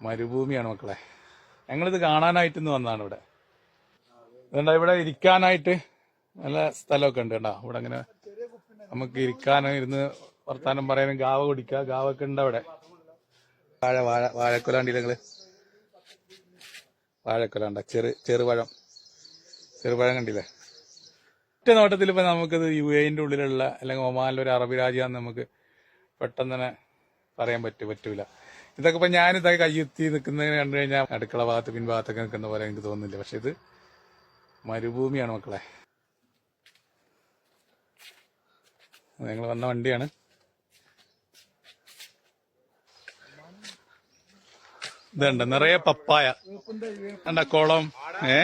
മരുഭൂമിയാണ് മക്കളെ. ഞങ്ങളിത് കാണാനായിട്ട് ഇന്ന് വന്നതാണ് ഇവിടെ. ഇതുണ്ട ഇവിടെ ഇരിക്കാനായിട്ട് നല്ല സ്ഥലമൊക്കെ ഉണ്ട് കേട്ടോ. ഇവിടെ അങ്ങനെ നമുക്ക് ഇരിക്കാനും ഇരുന്ന് വർത്താനം പറയാനും ഗാവ കുടിക്കുക ഗാവൊക്കെ ഉണ്ട് അവിടെ. വാഴ വാഴ വാഴക്കൊല കണ്ടില്ല നിങ്ങൾ. വാഴക്കൊല ചെറു ചെറുപഴം. ചെറുപഴം കണ്ടില്ലേ? ഒറ്റ നോട്ടത്തിൽ ഇപ്പൊ നമുക്കിത് യു എന്റെ ഉള്ളിലുള്ള അല്ലെങ്കിൽ ഒമാനിലെ ഒരു അറബി രാജ്യമാണെന്ന് നമുക്ക് പെട്ടെന്ന് തന്നെ പറയാൻ പറ്റൂ പറ്റൂല. ഇതൊക്കെ ഇപ്പൊ ഞാൻ ഇതൊക്കെ കയ്യെത്തി നിൽക്കുന്നത് കണ്ടു കഴിഞ്ഞാൽ അടുക്കള ഭാഗത്ത് പിൻഭാഗത്തൊക്കെ നിൽക്കുന്ന പോലെ എനിക്ക് തോന്നുന്നില്ല. പക്ഷെ ഇത് മരുഭൂമിയാണ് മക്കളെ. ഞങ്ങൾ വന്ന വണ്ടിയാണ്. ഇതുണ്ട് നിറയെ പപ്പായ. കണ്ട കുളം ഏ?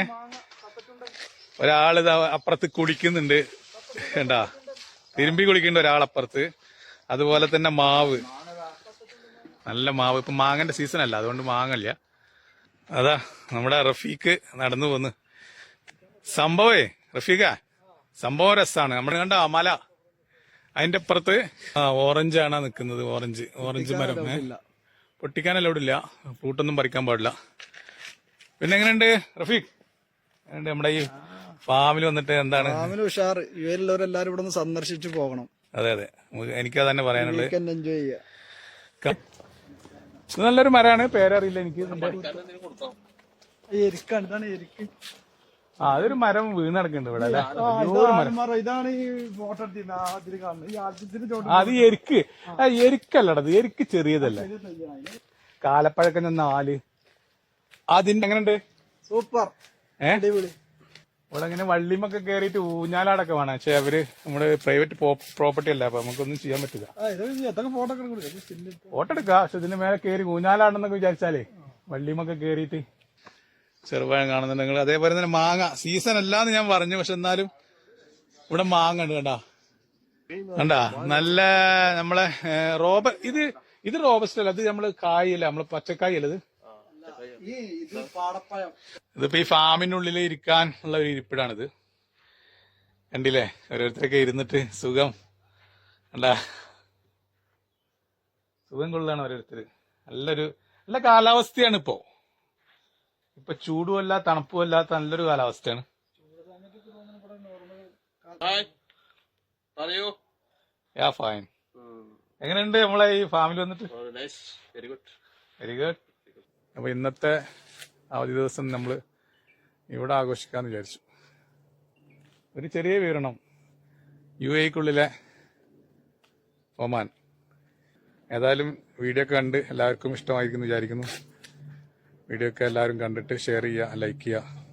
ഒരാളിത് അപ്പുറത്ത് കുളിക്കുന്നുണ്ട് കണ്ടാ? തിരുമ്പി കുളിക്കുന്നുണ്ട് ഒരാളപ്പുറത്ത്. അതുപോലെ തന്നെ മാവ്. നല്ല മാവ്. ഇപ്പൊ മാങ്ങന്റെ സീസൺ അല്ല അതുകൊണ്ട് മാങ്ങല്ല. അതാ നമ്മുടെ റഫീക്ക് നടന്നു പോന്ന് സംഭവേ റഫീഖ സംഭവം രസാണ്. നമ്മൾ കണ്ട അമല മല? അതിന്റെ അപ്പുറത്ത് ആ ഓറഞ്ച് ആണ് നിൽക്കുന്നത് ഓറഞ്ച് ഓറഞ്ച് മരം? പൊട്ടിക്കാനല്ല ഇല്ല. ഫ്രൂട്ടൊന്നും പറിക്കാൻ പാടില്ല. പിന്നെ എങ്ങനെയുണ്ട് റഫീഖ് എങ്ങനെയുണ്ട് നമ്മുടെ ഈ ഫാമിൽ വന്നിട്ട് എന്താണ്? ഫാമിലി ഉഷാർ ഇവിടെ സന്ദർശിച്ചു പോകണം. അതെ അതെ. എനിക്കത് തന്നെ പറയാനുള്ളത്. എൻജോയ് ചെയ്യാം ഇത് നല്ലൊരു മരമാണ്. പേരറിയില്ല എനിക്ക്. എരിക്കാണ് ഇതാണ് എരിക്ക്. ആ അതൊരു മരം വീണ് നടക്കുന്നുണ്ട് ഇവിടെ അല്ലെ? ഇതാണ് മരം. ഇതാണ് ഈ ഫോട്ടോ എടുത്തിരുന്ന ആ ഇതിൽ കാണുന്നത്. ഈ ആദ്യത്തിന്റെ ചോട്ട് അത് എരിക്ക്. ആ. എരിക്കല്ലടത് എരിക്ക് ചെറിയതല്ലേ? കാലപ്പഴക്കം നാല്. അതിന്റെ എങ്ങനെയുണ്ട്? സൂപ്പർ. ഏ? അടിപൊളി. ഇവിടെ ഇങ്ങനെ വള്ളിമൊക്കെ കയറിയിട്ട് ഊഞ്ഞാലാടൊക്കെ വേണം. പക്ഷെ അവർ നമ്മുടെ പ്രൈവറ്റ് പ്രോപ്പർട്ടി അല്ല അപ്പൊ നമുക്കൊന്നും ചെയ്യാൻ പറ്റില്ല. ഫോട്ടോ എടുക്കാം. പക്ഷെ ഇതിന്റെ മേലെ കയറി ഊഞ്ഞാലാടെന്നൊക്കെ വിചാരിച്ചാലേ വള്ളിമൊക്കെ കയറിയിട്ട് ചെറുപഴം കാണുന്നുണ്ട് നിങ്ങൾ അതേപോലെ തന്നെ മാങ്ങ. സീസൺ അല്ലാന്ന് ഞാൻ പറഞ്ഞു. പക്ഷെ എന്നാലും ഇവിടെ മാങ്ങ ഉണ്ട് കണ്ടാ. കണ്ടാ? നല്ല നമ്മളെ റോബ ഇത് ഇത് റോബസ്റ്റ് അല്ല. ഇത് നമ്മൾ കായല്ല നമ്മൾ പച്ചക്കായല്ല ഇത്? ഇതിപ്പോ ഈ ഫാമിനുള്ളിൽ ഇരിക്കാൻ ഉള്ള ഒരു ഇരിപ്പിടാണിത്. കണ്ടില്ലേ? ഓരോരുത്തരൊക്കെ ഇരുന്നിട്ട് സുഖം. കണ്ടാ? സുഖം കൊള്ളാണ് ഓരോരുത്തർ നല്ലൊരു നല്ല കാലാവസ്ഥയാണ് ഇപ്പോ. ഇപ്പൊ ചൂടുമല്ല തണുപ്പും അല്ലാത്ത നല്ലൊരു കാലാവസ്ഥയാണ്. പറയൂ. യാ ഫൈൻ എങ്ങനെയുണ്ട് നമ്മളെ ഈ ഫാമിൽ വന്നിട്ട്? വെരി ഗുഡ് വെരി ഗുഡ് അപ്പൊ ഇന്നത്തെ അവധി ദിവസം നമ്മൾ ഇവിടെ ആഘോഷിക്കാന്ന് വിചാരിച്ചു. ഒരു ചെറിയ വിവരണം. യു എക്കുള്ളിലെ ഒമാൻ. ഏതായാലും വീഡിയോ ഒക്കെ കണ്ട് എല്ലാവർക്കും ഇഷ്ടമായിരിക്കും എന്ന് വിചാരിക്കുന്നു. വീഡിയോ ഒക്കെ എല്ലാവരും കണ്ടിട്ട് ഷെയർ ചെയ്യുക ലൈക്ക് ചെയ്യുക.